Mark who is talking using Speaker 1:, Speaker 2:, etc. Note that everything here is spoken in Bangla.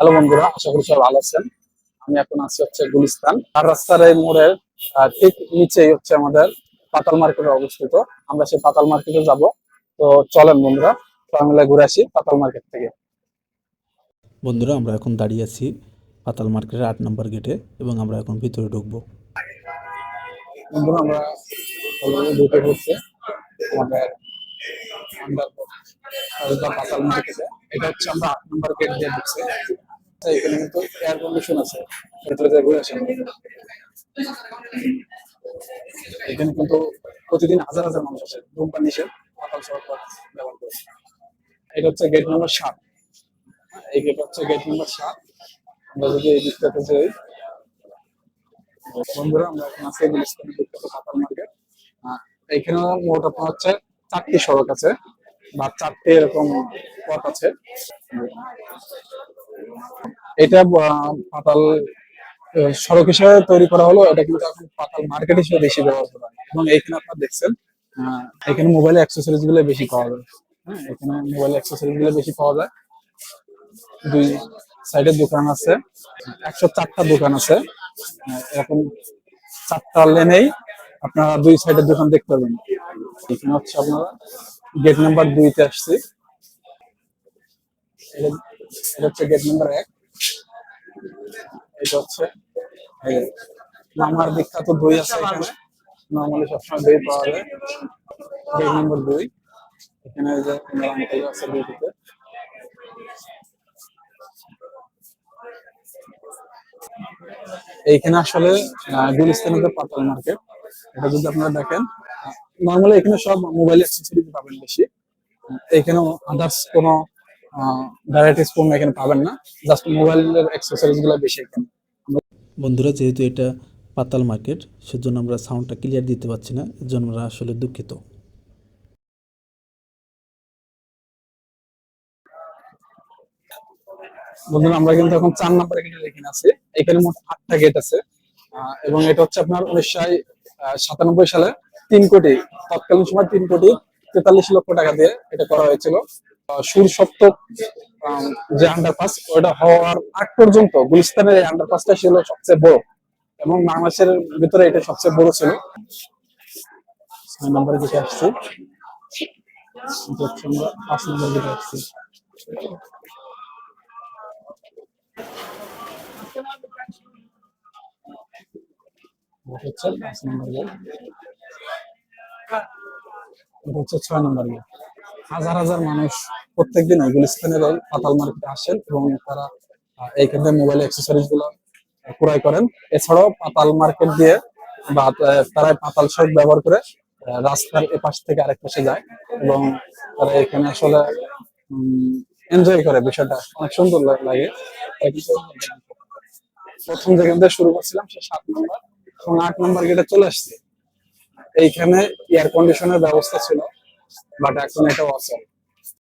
Speaker 1: হ্যালো বন্ধুরা আশা করি সবাই ভালো আছেন। আমি এখন আছি হচ্ছে গুলিস্তান। আর রাস্তার এই মোড়ের ঠিক নিচেই হচ্ছে আমাদের পাতাল মার্কেটে অবস্থিত। আমরা সেই পাতাল মার্কেটে যাব। তো চলেন বন্ধুরা সবাই ঘুরে আসি পাতাল মার্কেট থেকে।
Speaker 2: বন্ধুরা আমরা এখন দাঁড়িয়ে আছি পাতাল মার্কেটের আট নম্বর গেটে এবং আমরা এখন ভিতরে ঢুকবো।
Speaker 1: বন্ধুরা আমরা ঢুকে পড়ছে আমাদের পাতাল মার্কেটে। এটা হচ্ছে আমরা আট নম্বর গেট দিয়ে ঢুকছি। এখানে কিন্তু এয়ার কন্ডিশন আছে। ভেতরে যে এখানে কিন্তু প্রতিদিন হাজার হাজার মানুষ আসে। ধূমপান নিষেধ পাতাল সড়ক ব্যবহার করে। এটা হচ্ছে গেট নম্বর সাত। এই গেট হচ্ছে গেট নম্বর সাত। আমরা যদি এই দিকটাতে যাই, বন্ধুরা, আমরা এখন আছি গুলিস্তানের বিখ্যাত পাতাল মার্কেট। এখানে মোট আপনার হচ্ছে চারটি সড়ক আছে। বা চারটি এরকম পথ আছে। এটা পাতাল সড়ক হিসেবে তৈরি করা হলো। এটা কিন্তু এখন পাতাল মার্কেট হিসেবে বেশি ব্যবহার করা হয়। এবং এখানে আপনারা দেখছেন এখানে মোবাইল অ্যাক্সেসরিজগুলো বেশি পাওয়া যায়। হ্যাঁ এখানে মোবাইল অ্যাক্সেসরিজগুলো বেশি পাওয়া যায়। দুই সাইডে দোকান আছে, একশো চারটা দোকান আছে। এরকম চারটা লেনেই আপনারা দুই সাইডের দোকান দেখতে পারবেন। এখানে হচ্ছে আপনারা গেট নাম্বার দুইতে আসছি। এটা হচ্ছে গেট নাম্বার এক। এটা হচ্ছে মামার বিখ্যাত দই আছে এখানে। নর্মালি সবসময় দই পাওয়া যায়। গেট নাম্বার দুই। এখানে যে আঙ্কেল আছে দুইটিতে। এইখানে আসলে যে পাতাল মার্কেট এটা যদি আপনারা দেখেন নর্মালি এখানে সব মোবাইল অ্যাক্সেসরিজ পাবেন বেশি। এখানে আদার্স কোনো ভ্যারাইটিস পণ্য এখানে পাবেন না। জাস্ট মোবাইলের অ্যাক্সেসরিজগুলো বেশি এখানে।
Speaker 2: বন্ধুরা যেহেতু এটা পাতাল মার্কেট সেজন্য আমরা সাউন্ডটা ক্লিয়ার দিতে পারছি না। এর জন্য আমরা আসলে দুঃখিত।
Speaker 1: বন্ধুরা আমরা কিন্তু এখন চার নাম্বার গেটে এখানে আছি। এখানে মোট আটটা গেট আছে। এবং এটা হচ্ছে আপনার উনিশশো সাতানব্বই সালে তিন কোটি, তৎকালীন সময় তিন কোটি তেতাল্লিশ লক্ষ টাকা দিয়ে এটা করা হয়েছিল। সুর সপ্তক যে আন্ডারপাস ওটা হওয়ার আগ পর্যন্ত গুলিস্তানের এই আন্ডারপাসটা ছিল সবচেয়ে বড় এবং বাংলাদেশের ভিতরে এটা সবচেয়ে বড় ছিল। নম্বরে আসছি। হচ্ছে পাঁচ নম্বর গেট এটা হচ্ছে ছয় নম্বর গেট হাজার হাজার মানুষ প্রত্যেকদিন ওই গুলিস্তানের পাতাল মার্কেটে আসেন এবং তারা এইখান থেকে মোবাইল অ্যাক্সেসরিজগুলো ক্রয় করেন। এছাড়াও পাতাল মার্কেট দিয়ে বা তারা পাতাল সড়ক ব্যবহার করে রাস্তার এপাশ থেকে আরেক পাশে যায় এবং তারা এখানে আসলে এনজয় করে বিষয়টা। অনেক সুন্দর লাগে। প্রথম যেখান থেকে শুরু করছিলাম সে সাত নম্বর। এবং আট নম্বর গেটে চলে আসছে। এইখানে এয়ার কন্ডিশনের ব্যবস্থা ছিল বাট এখন এটা আছে।